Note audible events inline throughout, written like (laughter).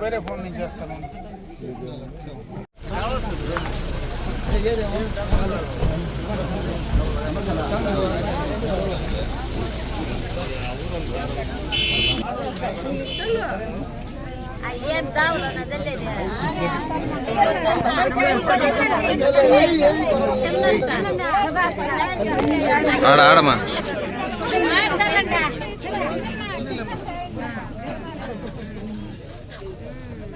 వేరే వేరే ఫోన్ నుంచి చేస్తాను ఏం దావులు అన్నది ఆడ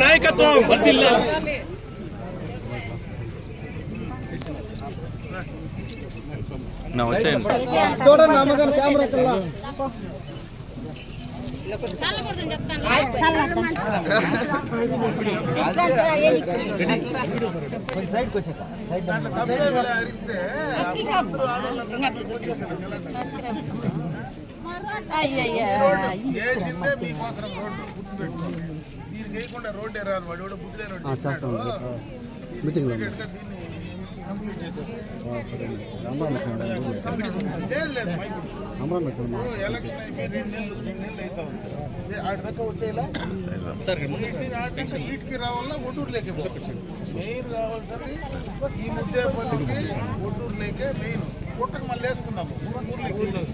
నాయకత్వం. వర్ధిల్లా నా వచ్చేయండి. దాంట్లో తప్పే వీళ్ళు అరిస్తే అప్పుడు ఓ, ఎలక్షన్ అయిపోయి రెండు నెలలు రెండు నెలలు అవుతా ఉంది. ఏ, ఆడి దాకా వచ్చేలా? ఈటికి రావాలా ఒడ్డూరు లేకే మెయిన్ కావాల్సింది ఈ ముద్దేపల్లికి ఒడ్డూరు లేకే మెయిన్. పుట్టకు మళ్ళీ వేసుకుందాము. ఒడ్డూరు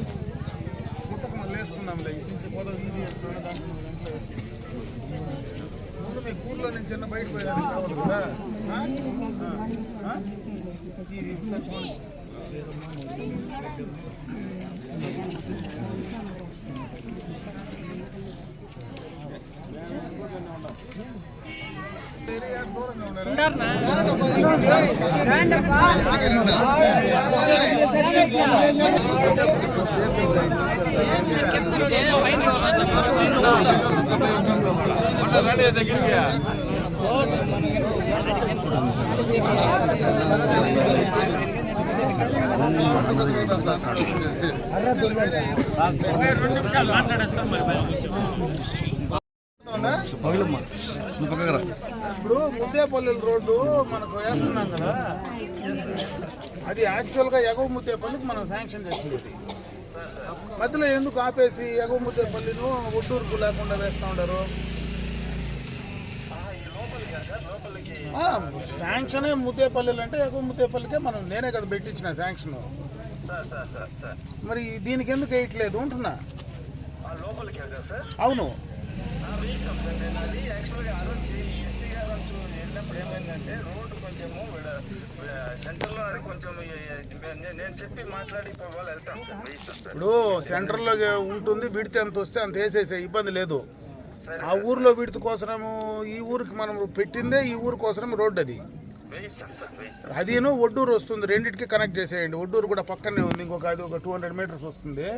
లేకే పుట్టకు మళ్ళీ వేసుకుందాం లే ఇటు నుంచి పోదాం ఇది వేసుకున్నాను దాంట్లో దాంట్లో వేసుకున్నాం ముందు మీ ఊర్లో నుంచి చిన్న బయట పోయేదానికి కావాలి కదా? ఆ? ఇప్పుడు ముద్దేపల్లి రోడ్డు మనకు వేస్తున్నాం కదా. అది యాక్చువల్గా ఎగవ ముద్దేపల్లికి మనం శాంక్షన్ చేసింది. మధ్యలో ఎందుకు ఆపేసి ఎగవ ముద్దేపల్లిను ఒడ్డూరుకు లేకుండా వేస్తూ ఉండరు? శాంక్షనే ముద్దేపల్లిలు అంటే ఎగవ ముద్దేపల్లికే మనం నేనే కదా పెట్టించిన శాంక్షన్. మరి దీనికి ఎందుకు వేయట్లేదు ఉంటున్నా అవును. ఏమైందంటే రోడ్డు కొంచెము సెంటర్లో కొంచెం నేను- చెప్పి మాట్లాడి వాళ్ళు సార్. ఇప్పుడు సెంటర్లో ఉంటుంది విడితే ఎంత వస్తే అంత వేసేసే ఇబ్బంది లేదు. ఆ ఊర్లో విడత కోసము ఈ ఊరికి మనం పెట్టిందే ఈ ఊరు కోసం రోడ్డు అది. అదిను ఒడ్డూరు వస్తుంది రెండింటికి కనెక్ట్ చేసేయండి. ఒడ్డూరు కూడా పక్కనే ఉంది ఇంకొక అది ఒక టూ హండ్రెడ్ మీటర్స్ వస్తుంది.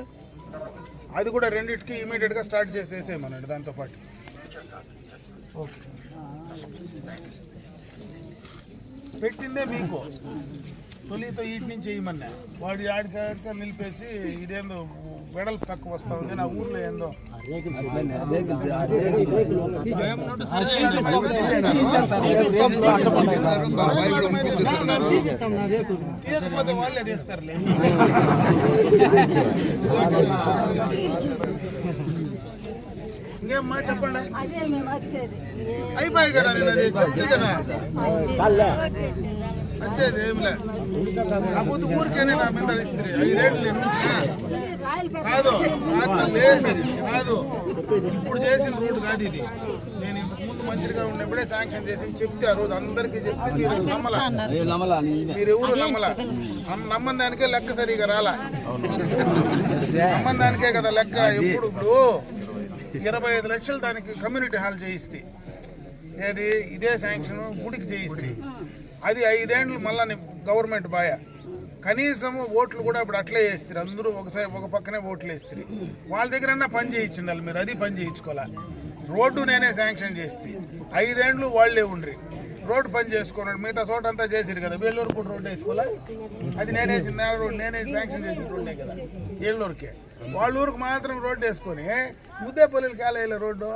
అది కూడా రెండింటికి ఇమీడియట్గా స్టార్ట్ చేసేసేయమనండి దాంతో పాటు ఓకే. పెట్టిందే మీకు. తొలితో ఈటి నుంచి వేయమన్నా వాడు ఆడికాక నిలిపేసి ఇదేందో వెడల్పు పక్క వస్తా ఉంది. నా ఊర్లో ఏందో. తీయకపోతే వాళ్ళే తీస్తారులే. ఇంకేమ్మా చెప్పండి. అయిపోయి కదా నేను అది చెప్తే కదా వచ్చేది ఏంలే పొద్దు ఊరికేనే నా మీద ఐదేళ్ళు కాదు కాదు కాదు. ఇప్పుడు చేసిన రోడ్డు కాదు ఇది. నేను ఇంతకు ముందు మంత్రిగా ఉన్నప్పుడే శాంక్షన్ చేసి చెప్తే ఆ రోజు అందరికీ చెప్తే మీరు నమ్మల. మీరు ఎవరు నమ్మల? నమ్మ- నమ్మని దానికే లెక్క సరిగా రాలా. నమ్మని దానికే కదా లెక్క. ఎప్పుడు ఇప్పుడు? ఇరవై ఐదు లక్షలు దానికి కమ్యూనిటీ హాల్ చేయిస్తే. ఏది? ఇదే శాంక్షన్ గుడికి చేయిస్తే. అది ఐదేండ్లు మళ్ళీ గవర్నమెంట్ బాయ. కనీసము ఓట్లు కూడా ఇప్పుడు అట్లే వేస్తారు అందరూ ఒకసారి ఒక పక్కనే ఓట్లు వేస్తారు. వాళ్ళ దగ్గర పని చేయించండి మీరు. అది పని చేయించుకోవాలా? రోడ్డు నేనే శాంక్షన్ చేస్తే. ఐదేండ్లు వాళ్ళే ఉండ్రి. రోడ్డు పని చేసుకున్నాడు. మిగతా చోట అంతా చేసిరు కదా. వేలూరు కూడా రోడ్డు వేసుకోవాలా? అది నేనే రోడ్డు నేనే శాంక్షన్ చేసిన రోడ్డే కదా. ఏళ్ళూరుకే. వాళ్ళ ఊరికి మాత్రం రోడ్డు వేసుకొని ముద్దేపల్లి కాలేజీల రోడ్డు.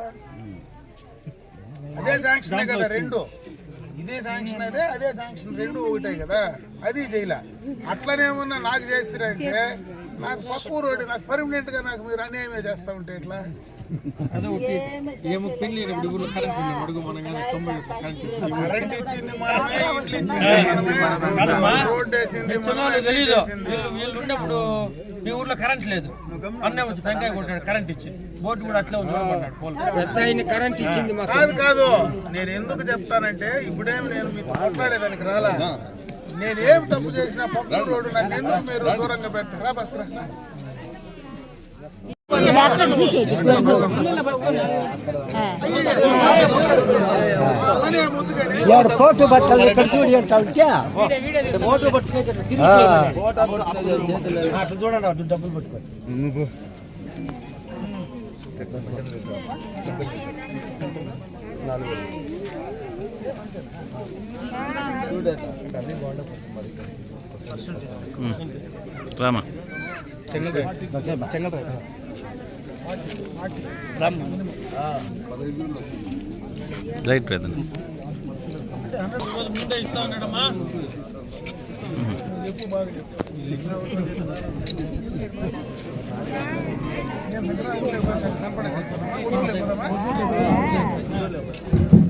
అదే శాంక్షన్ కదా రెండు. ఇదే శాంక్షన్ అదే అదే శాంక్షన్ రెండు ఒకటే కదా. అది చేయలే అట్లనే ఉన్నా నాకు చేస్తారంటే నాకు పప్పు రోడ్డు నాకు పర్మనెంట్గా నాకు మీరు అన్యాయమే చేస్తా ఉంటే ఎట్లా? కరెంట్ ఇచ్చింది మనమే ఇల్లు ఇచ్చింది మనమే రోడ్డు వేసింది మనమే తెలీదు. చేసింది. వీళ్ళు వీళ్ళు ఉన్నప్పుడు మీ ఊర్లో కరెంట్ లేదు. అన్నే వచ్చి టెంకాయ కొట్టాడు కరెంట్ ఇచ్చి. బోర్డు కూడా అట్లే ఉంది కొన్నాడు పోల్. కాదు కాదు. నేను ఎందుకు చెప్తానంటే ఇప్పుడేమి నేను మీతో మాట్లాడేదానికి రాలా. నేను ఏం తప్పు చేసినా పప్పు రోడ్డు నన్ను ఎందుకు మీరు దూరంగా పెడతారా బస్త్రా ಎರಡು ಕೋಟು ಬಟ್ಟಲು ಕಡ್ಚೂಡಿ ಅಂತ ఉంటే మోటు పట్టుకునే అటు చూడండి అటు డబ్బులు పట్టుకోండి ఉమ్. రామా రైట్ బ్రదర్ ముందే ఇస్తా ఉన్నాడమ్మా కొంచెం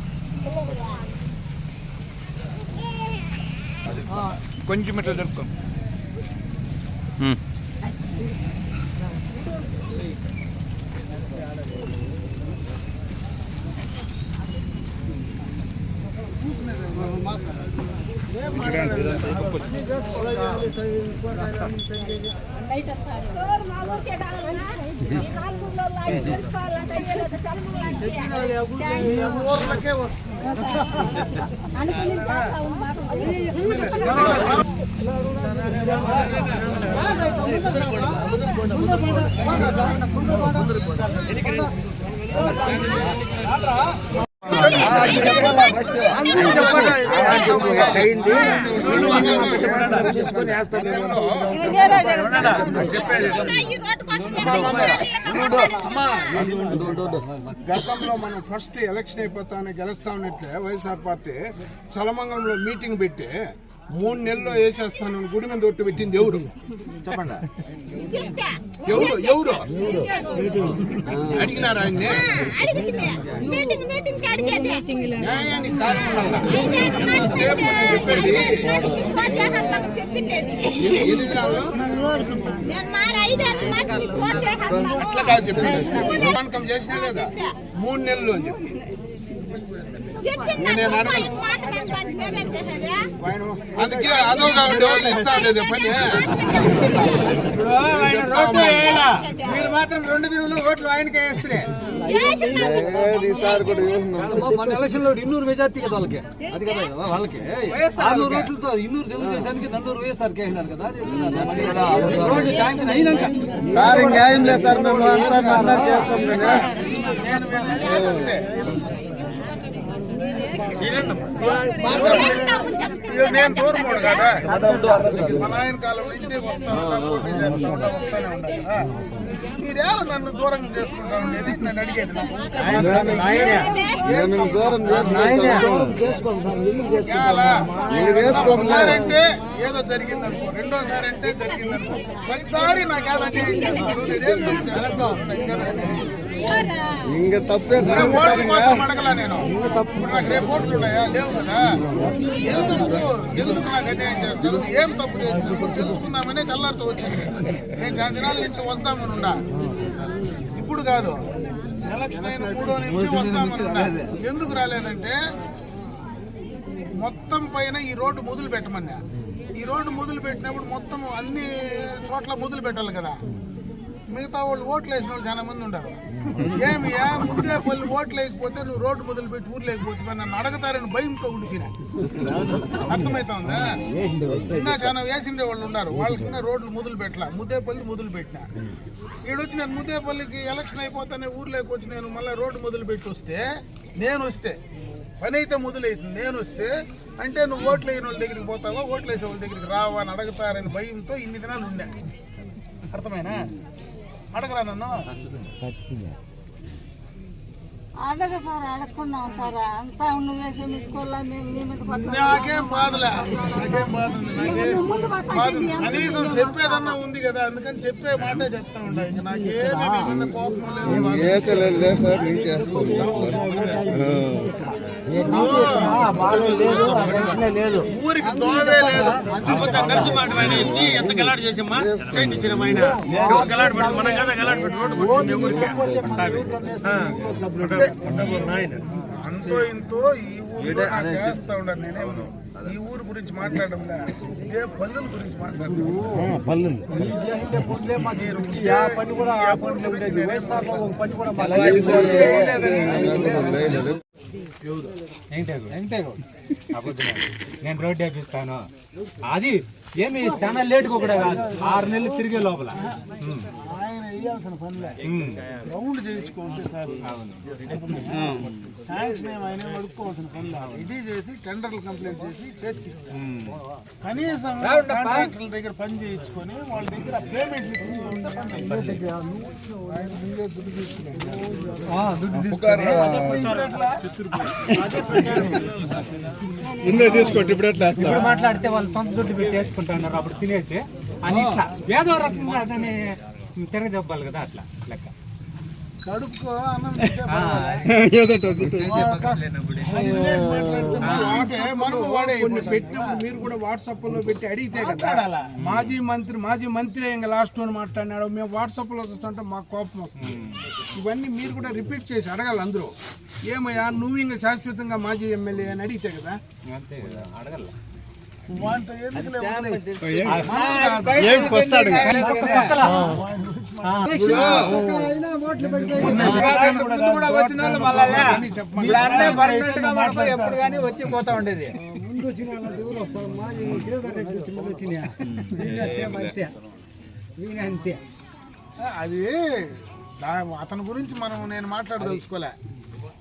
వేసుకోవాలంటే ఏదో సెలవులంటే. ఊర్లకే వస్తుంది అనుకుని చేస్తావు మాకు. గతంలో మనం ఫస్ట్ ఎలక్షన్ అయిపోతాను గెలుస్తా ఉన్నట్లే వైఎస్ఆర్ పార్టీ చలమంగంలో మీటింగ్ పెట్టి మూడు నెలల్లో వేసేస్తాను గుడి మీద ఒట్టు పెట్టింది ఎవరు? చెప్పండి. ఎవరు? ఎవరు? అడిగినారా ఆయన్ని? మూడు నెలలు అని చెప్పి. చెప్పిందా నేను అడగను. ఈ మాట మేము పంచి మేమేం చేసేది ఆయన అందుకే అదోగా ఉండేవాళ్ళు ఇస్తా ఉండేది పని రోడ్డు వేయాలా మీరు మాత్రం రెండు విధులు ఓట్లు ఆయనకే వేస్తున్నాయి మన ఎలక్షన్లో ఇన్నూరు మెజార్టీ కదా వాళ్ళకి? అది కదా వాళ్ళకి? ఆరు రోడ్లతో ఇన్నూరు తెలుగుదేశానికి నందూరు వైఎస్ఆర్ వేసినారు కదా అది రోడ్డు శాంక్షన్ అయినాక. సార్ న్యాయం లేదు సార్ మేము అంతా చేస్తాం నేను వీళ్ళని కదా కాలం నుంచి వస్తాను. చేస్తా వస్తానే కదా నన్ను దూరం చేసుకుంటా ఉండేది నన్ను అడిగేది దూరం చేసుకోండి ఏదో జరిగింది అనుకో రెండోసారి అంటే జరిగింది అనుకో ప్రతిసారి నాకు ఏదంటే తప్పు. ఇంక తప్పే ఇంకా ఓటు కోసం అడగలా నేను. ఇప్పుడు నాకు రేపు ఓట్లు ఉన్నాయా? లేవు కదా? ఎందుకు? ఎందుకు నాకు అన్యాయం చేస్తారు ఏం తప్పు చేస్తారు తెలుసుకుందామనే కల్లారితో వచ్చింది. నేను చాలా దినాల నుంచి వస్తామని ఉన్నా. ఇప్పుడు కాదు. ఎలక్షన్ అయిన మూడో నుంచి వస్తామని ఉన్నా. ఎందుకు రాలేదంటే మొత్తం పైన ఈ రోడ్డు మొదలు పెట్టమన్నా ఈ రోడ్డు మొదలు పెట్టినప్పుడు మొత్తం అన్ని చోట్ల మొదలు పెట్టాలి కదా. మిగతా వాళ్ళు ఓట్లు వేసిన వాళ్ళు చాలా మంది ఉంటారు. ఏమియా ముందే పల్లి ఓట్లు వేయకపోతే నువ్వు రోడ్డు మొదలు పెట్టి ఊరు లేకపోతే నన్ను అడగతారని భయంతో ఉండిపోయినా అర్థమవుతుందా ఇంకా చాలా వేసిండే వాళ్ళు ఉన్నారు. వాళ్ళ కింద రోడ్లు మొదలు పెట్టలా ముద్దేపల్లి మొదలు పెట్టినా ఈడొచ్చి నేను ముద్దేపల్లికి ఎలక్షన్ అయిపోతానే ఊర్లోకి వచ్చి నేను మళ్ళీ రోడ్డు మొదలు పెట్టి వస్తే నేను వస్తే పని అయితే మొదలైతుంది నేను వస్తే అంటే నువ్వు ఓట్లు వేయని వాళ్ళ దగ్గరికి పోతావా ఓట్లు వేసే వాళ్ళ దగ్గరికి రావా అని అడగతారని భయంతో ఇన్ని దినాలు ఉండే. అర్థమైనా? అడగరా నన్ను? అడగ సార్ అడగకున్నాం సార్ అంతా నువ్వు వేసే మిసుకోవాలా మేము నీ మీద పడతాం. నాకేం బాధలే. బాధ ముందు. కనీసం చెప్పేదన్నా ఉంది కదా. అందుకని చెప్పే మాటే చెప్తా ఉండా ఇంకా నాకేమీ కోపం లేదు. లేదు. లేదు ఊరికి దోవే లేదు ఎంత గలాట్ చేసమ్మా చేయండి ఇచ్చిన ఆయన గలాట్ పెట్టి మనం కదా గలాట్ పెట్టి రోడ్డు కొట్టుకుంటే ఊరికే నాయన అంతో ఇంతో ఈ ఊరిలో నాకు చేస్తా ఉండాలి నేనేం ఈ ఊరు గురించి మాట్లాడడంలే ఇదే పల్లెల గురించి మాట్లాడడం పని కూడా నేనేం రోడ్డు వేపిస్తాను అది ఏమి చాలా లేటుగా కూడా కాదు. ఆరు నెలలు తిరిగే లోపల. వేయాల్సిన పనిలే. రౌండ్ చేయించుకుంటే సార్. శాంక్షన్ ఏమి ఆయన అడుక్కోవాల్సిన పనిలే. రెడీ చేసి టెండర్లు కంప్లీట్ చేసి చేతికి. కనీసం కాంట్రాక్టర్ల దగ్గర పని చేయించుకొని వాళ్ళ దగ్గర పేమెంట్లు. ఆయన ముందే తీసుకోండి ఇప్పుడు ఎట్లా ఇప్పుడు మాట్లాడితే వాళ్ళు సొంత దుడ్డు పెట్టి వేసుకుంటున్నారు అప్పుడు తినేసి. అని ఇట్లా. ఏదో రకంగా దాన్ని తిరగదెబ్బాలి కదా అట్లా లెక్క. కడుపుకో అన్నం (laughs) కొన్ని. పెట్టినప్పుడు మీరు కూడా వాట్సాప్లో పెట్టి అడిగితే కదా? మాజీ మంత్రి మాజీ మంత్రి ఇంకా లాస్ట్ అని మాట్లాడినాడు. మేము వాట్సాప్లో చూస్తుంటే మాకు కోపం వస్తుంది. ఇవన్నీ మీరు కూడా రిపీట్ చేసి అడగాలి అందరూ. ఏమయ్యా నువ్వు ఇంకా శాశ్వతంగా మాజీ ఎమ్మెల్యే అని అడిగితే కదా. అంతే కదా అడగల వాంతో ఎందుకులే వదిలేయ్. ఏం వస్తాడు ఎప్పుడు కానీ వచ్చి పోతా ఉండేది ముందు వచ్చిన వాళ్ళ దేవుడు అంతే అంతే అది అతని గురించి మనం నేను మాట్లాడదలుచుకోలే.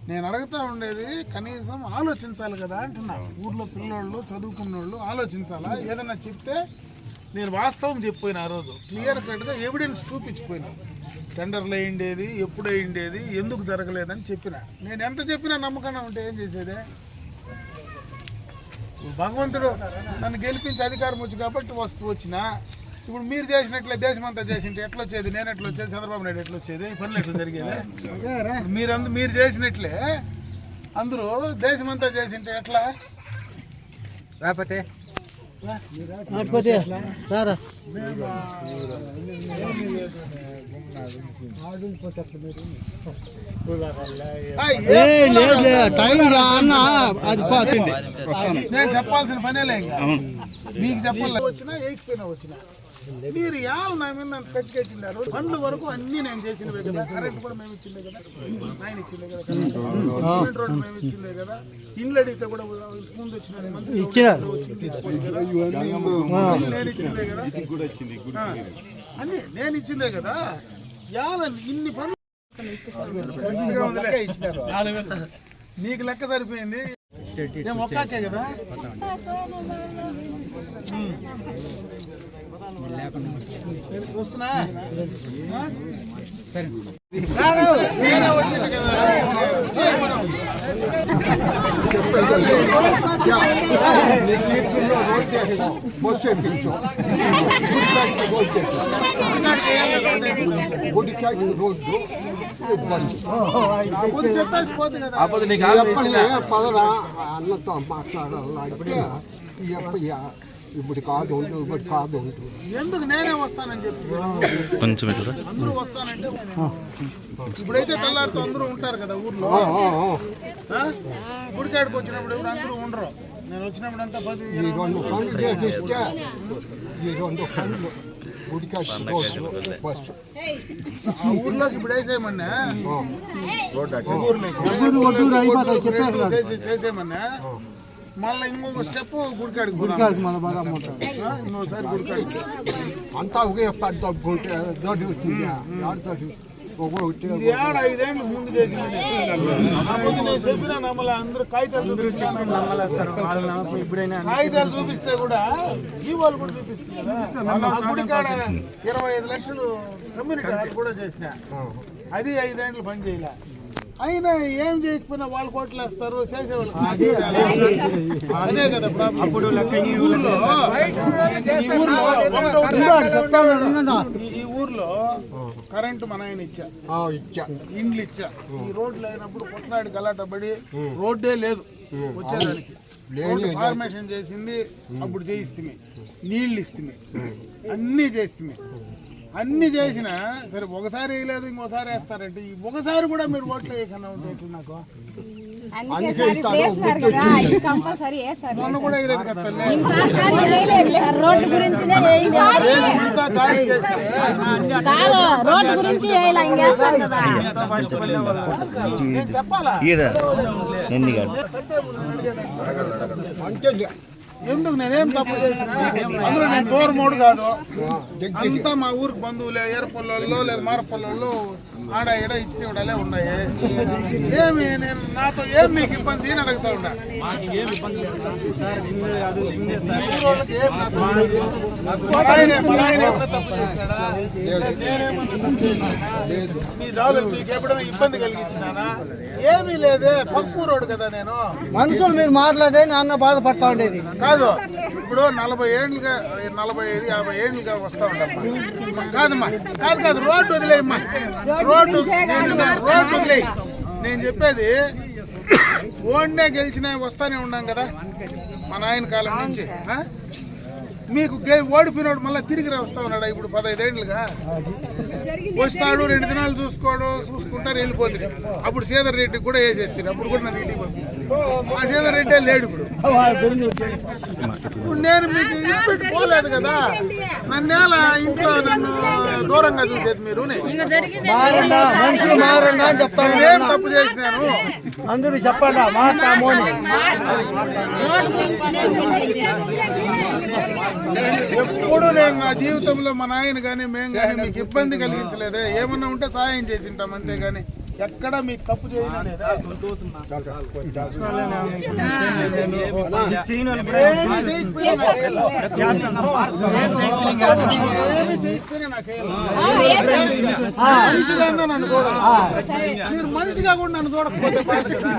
నేను అడుగుతా ఉండేది కనీసం ఆలోచించాలి కదా అంటున్నా ఊర్లో పిల్లోళ్ళు చదువుకున్న వాళ్ళు ఆలోచించాలా? ఏదైనా చెప్తే నేను వాస్తవం చెప్పిపోయిన ఆ రోజు. క్లియర్ కట్గా ఎవిడెన్స్ చూపించిపోయినా. టెండర్లు అయ్యిండేది ఎప్పుడు అయ్యిండేది ఎందుకు జరగలేదని చెప్పిన. నేను ఎంత చెప్పినా నమ్మకం ఉంటే ఏం చేసేదే? భగవంతుడు నన్ను గెలిపించి అధికారం వచ్చి కాబట్టి వస్తూ వచ్చిన. ఇప్పుడు మీరు చేసినట్లే దేశమంతా చేసింటే ఎట్లా వచ్చేది నేను ఎట్లా వచ్చేది చంద్రబాబు నాయుడు ఎట్లా వచ్చేది ఈ పనులు ఎట్లా జరిగేది? ఇప్పుడు మీరు అందు మీరు చేసినట్లే అందరూ దేశమంతా చేసింటే ఎట్లా? లేకపోతే రారా ఆ, ఏ లేదు టైం రా అన్న. అది పోతుంది నేను చెప్పాల్సిన పనేలే ఇంకా. మీకు చెప్పాలి వచ్చినా ఏకిపోయినా వచ్చినా. మీరు యాలు నా మీద నన్ను కట్టి కట్టినారు పనుల వరకు అన్ని నేను చేసినవే కదా. కరెంట్ కూడా మేము ఇచ్చిందే కదా. ఆయన ఇచ్చిందే కదా. సిమెంట్ రోడ్ మేము ఇచ్చిందే కదా. ఇండ్లు అడిగితే కూడా ముందు వచ్చిన నేను ఇచ్చిందే కదా. అన్ని నేను ఇచ్చిందే కదా. యాల ఇన్ని పనులు. నీకు లెక్క సరిపోయింది. ఒక్కాకే కదా సరే, కదా పదరా? అన్నతో మాట్లాడాలంటే ఇప్పుడు కాదు ఉండు ఇప్పుడు కాదు ఉండు ఎందుకు నేనే వస్తానని చెప్పి కొంచెం అందరూ వస్తానంటే ఇప్పుడైతే తెల్లారితో అందరూ ఉంటారు కదా ఊర్లో. ఆ? గుడికాడికి వచ్చినప్పుడు ఎవరు అందరూ ఉండరు. నేను వచ్చినప్పుడు అంతా పది. ఫస్ట్. ఆ ఊర్లోకి ఇప్పుడు వేసేయమన్నా? చేసి చేసేయమన్నా? మళ్ళీ ఇంకొక స్టెప్ గుడికాడికి గుడికాడికి ఇంకోసారి గుడికాడికి. అంతా ఒకే గుంటే దొడ్డి వచ్చింది. ఇది ఏడ ఐదేళ్ళు ముందు చెప్పినా నమ్మలే అందరూ కాగితాలు చూపించాను కాగితాలు చూపిస్తే కూడా జీవాలు కూడా చూపిస్తుంది కదా. ఆ గుడి కాడ ఇరవై ఐదు లక్షలు కమ్యూనిటీ కూడా చేసిన. అది ఐదేళ్ళు పని చేయలే. అయినా ఏం చేయకపోయినా వాళ్ళు కోట్లు వేస్తారు చేసేవాళ్ళు. అదే కదా ప్రాబ్లం. ఈ ఊర్లో ఈ ఊర్లో ఈ- కరెంటు మన ఆయన ఇచ్చా. ఇచ్చా. ఇండ్లు ఇచ్చా. ఈ రోడ్లు అయినప్పుడు కొట్లాడి గలాట పడి రోడ్డే లేదు వచ్చేదానికి. ఫార్మేషన్ చేసింది అప్పుడు చేయిస్తుంది నీళ్ళు ఇస్తుంది అన్నీ చేస్తుంది అన్ని చేసినా సరే ఒకసారి వేయలేదు ఇంకోసారి వేస్తారంటే ఈ ఒకసారి కూడా మీరు ఓట్లు వేయకుండా ఉంటే ఎట్లా నాకు? మొన్న కూడా వేయలేదు కదా చెప్పాలా? ఎందుకు నేనేం తప్పు చేసిన? అందులో నేను డోర్ మోడు కాదు. అంతా మా ఊరికి బంధువులే ఏరపల్లెల్లో లేదా మారపల్లెల్లో ఆడ ఈడ ఇచ్చి ఇవిడలే ఉన్నాయి. ఏమి నేను నాతో ఏం మీకు ఇబ్బంది అని అడుగుతా ఉన్నా? మా రాళ్ళు మీకు ఎప్పుడైనా ఇబ్బంది కలిగించినానా? ఏమీ లేదే పక్కు రోడ్డు కదా నేను. మనుషులు మీరు మాట్లాడే నాన్న బాధపడతా ఉండేది. కాదు. ఇప్పుడు నలభై ఏళ్ళుగా నలభై ఐదు యాభై ఏళ్ళుగా వస్తా ఉండమ్మా కాదమ్మా కాదు కాదు రోడ్డు వదిలేయమ్మా. రోడ్డు రోడ్డు వదిలేయి. నేను చెప్పేది ఓన్నే గెలిచినా వస్తానే ఉన్నాం కదా మా నాయన కాలం నుంచి మీకు గె- ఓడిపోయినాడు మళ్ళీ తిరిగి వస్తా ఉన్నాడా ఇప్పుడు పదహైదేళ్ళుగా వస్తాడు రెండు దినాలు చూసుకోడు చూసుకుంటారు వెళ్ళిపోతుంది అప్పుడు సీదర్ రెడ్డికి కూడా వేసేస్తారు అప్పుడు కూడా నన్ను ఇంటికి పంపిస్తారు ఆ సీదర్ రెడ్డే లేడు ఇప్పుడు. ఇప్పుడు నేను మీకు ఇచ్చిపెట్టి పోలేదు కదా? నన్నేల ఇంట్లో నన్ను దూరంగా చూసేది మీరు? నేనేం తప్పు చేసినాను? అందరూ చెప్పండి మాట్లామో అని ఎప్పుడు నేను నా జీవితంలో మా నాయన కానీ మేము కానీ మీకు ఇబ్బంది కలిగించలేదే. ఏమన్నా ఉంటే సహాయం చేసింటాం అంతేగాని. అంతే కానీ ఎక్కడ మీకు తప్పు మీరు మనిషిగా కూడా నన్ను చూడకపోతే బాధ కదా.